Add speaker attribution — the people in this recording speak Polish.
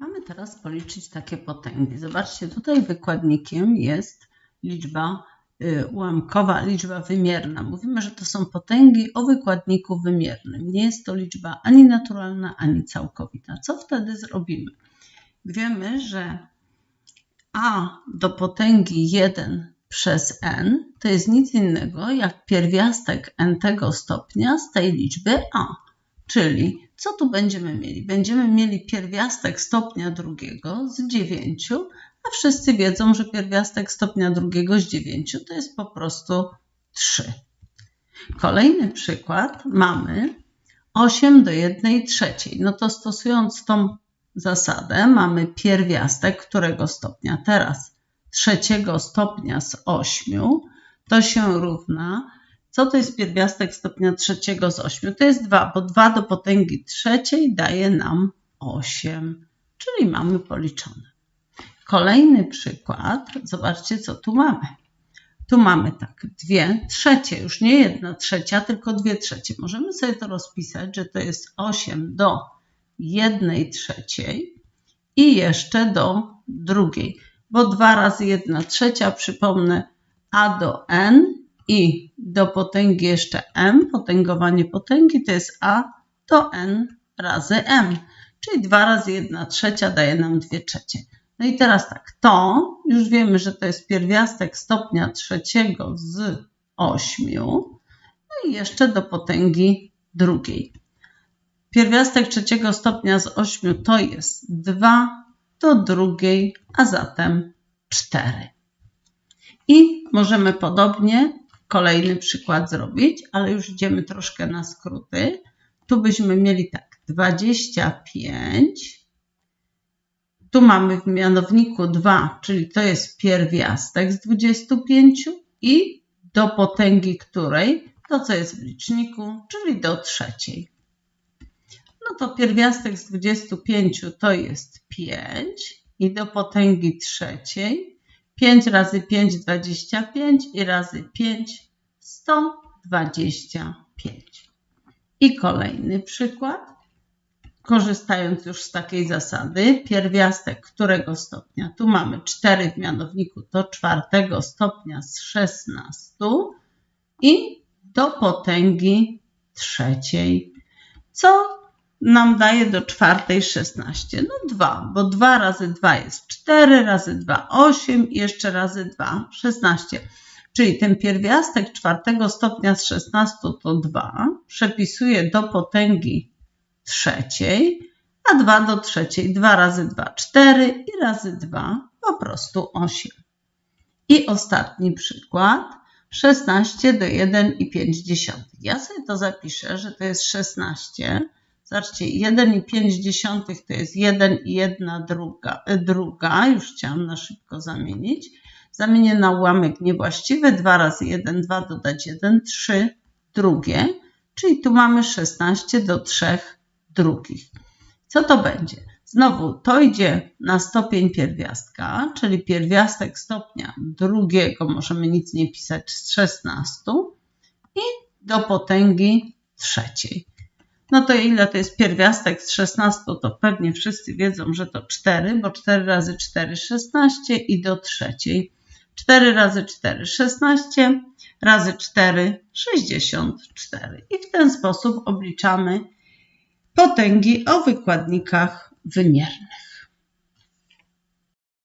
Speaker 1: Mamy teraz policzyć takie potęgi. Zobaczcie, tutaj wykładnikiem jest liczba y, ułamkowa, liczba wymierna. Mówimy, że to są potęgi o wykładniku wymiernym. Nie jest to liczba ani naturalna, ani całkowita. Co wtedy zrobimy? Wiemy, że a do potęgi 1 przez n to jest nic innego jak pierwiastek n tego stopnia z tej liczby a. Czyli co tu będziemy mieli? Będziemy mieli pierwiastek stopnia drugiego z 9, a wszyscy wiedzą, że pierwiastek stopnia drugiego z 9 to jest po prostu 3. Kolejny przykład mamy 8 do 1 trzeciej. No to stosując tą zasadę mamy pierwiastek którego stopnia? Teraz trzeciego stopnia z 8 to się równa co to jest pierwiastek stopnia trzeciego z 8? To jest 2, bo 2 do potęgi trzeciej daje nam 8, czyli mamy policzone. Kolejny przykład, zobaczcie co tu mamy. Tu mamy tak, dwie trzecie, już nie jedna trzecia, tylko dwie trzecie. Możemy sobie to rozpisać, że to jest 8 do jednej trzeciej i jeszcze do drugiej, bo 2 razy 1 trzecia, przypomnę, a do n i do potęgi jeszcze m, potęgowanie potęgi to jest a do n razy m, czyli 2 razy 1 trzecia daje nam 2 trzecie. No i teraz tak, to już wiemy, że to jest pierwiastek stopnia trzeciego z 8, no i jeszcze do potęgi drugiej. Pierwiastek trzeciego stopnia z 8 to jest 2 do drugiej, a zatem 4. I możemy podobnie kolejny przykład zrobić, ale już idziemy troszkę na skróty. Tu byśmy mieli tak, 25. Tu mamy w mianowniku 2, czyli to jest pierwiastek z 25 i do potęgi której, to co jest w liczniku, czyli do trzeciej. No to pierwiastek z 25 to jest 5 i do potęgi trzeciej 5 razy 5 25 i razy 5 125. I kolejny przykład. Korzystając już z takiej zasady, pierwiastek którego stopnia? Tu mamy 4 w mianowniku, to czwartego stopnia z 16 i do potęgi trzeciej. Co nam daje do czwartej 16? No 2, bo 2 razy 2 jest 4, razy 2 8 i jeszcze razy 2 16. Czyli ten pierwiastek czwartego stopnia z 16 to 2, przepisuję do potęgi trzeciej, a 2 do trzeciej 2 razy 2 4 i razy 2 po prostu 8. I ostatni przykład 16 do 1,5. Ja sobie to zapiszę, że to jest 16 Zobaczcie, 1,5 to jest 1 i 1 druga, druga, już chciałam na szybko zamienić. Zamienię na ułamek niewłaściwy, 2 razy 1, 2 dodać 1, 3 drugie, czyli tu mamy 16 do 3 drugich. Co to będzie? Znowu to idzie na stopień pierwiastka, czyli pierwiastek stopnia drugiego, możemy nic nie pisać, z 16 i do potęgi trzeciej. No to ile to jest pierwiastek z 16? To pewnie wszyscy wiedzą, że to 4, bo 4 razy 4 16 i do trzeciej. 4 razy 4 16 razy 4 64. I w ten sposób obliczamy potęgi o wykładnikach wymiernych.